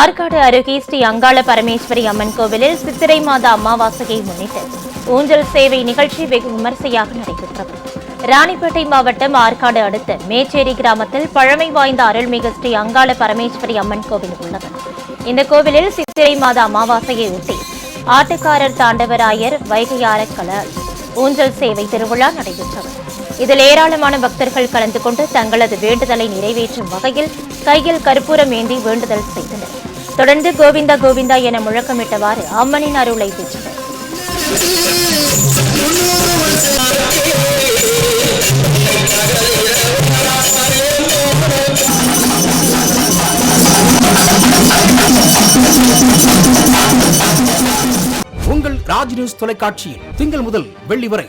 ஆற்காடு அருகே ஸ்ரீ அங்காள பரமேஸ்வரி அம்மன் கோவிலில் சித்திரை மாத அமாவாசையை முன்னிட்டு ஊஞ்சல் சேவை நிகழ்ச்சி வெகு விமர்சையாக நடைபெற்றது. ராணிப்பேட்டை மாவட்டம் ஆற்காடு அடுத்த மேச்சேரி கிராமத்தில் பழமை வாய்ந்த அருள்மிகு ஸ்ரீ அங்காள பரமேஸ்வரி அம்மன் கோவில் உள்ளது. இந்த கோவிலில் சித்திரை மாத அமாவாசையை ஒட்டி ஆட்டுக்காரர் தாண்டவராயர் வைகையாரக்கலர் ஊஞ்சல் சேவை திருவிழா நடைபெற்றது. இதில் ஏராளமான பக்தர்கள் கலந்து கொண்டு தங்களது வேண்டுதலை நிறைவேற்றும் வகையில் கையில் கற்பூரம் ஏந்தி வேண்டுதல் செய்தனர். தொடர்ந்து கோவிந்தா கோவிந்தா என முழக்கமிட்டவாறு அம்மனின் அருளை பெற்றனர். உங்கள் ராஜ் நியூஸ் தொலைக்காட்சியில் திங்கள் முதல் வெள்ளி வரை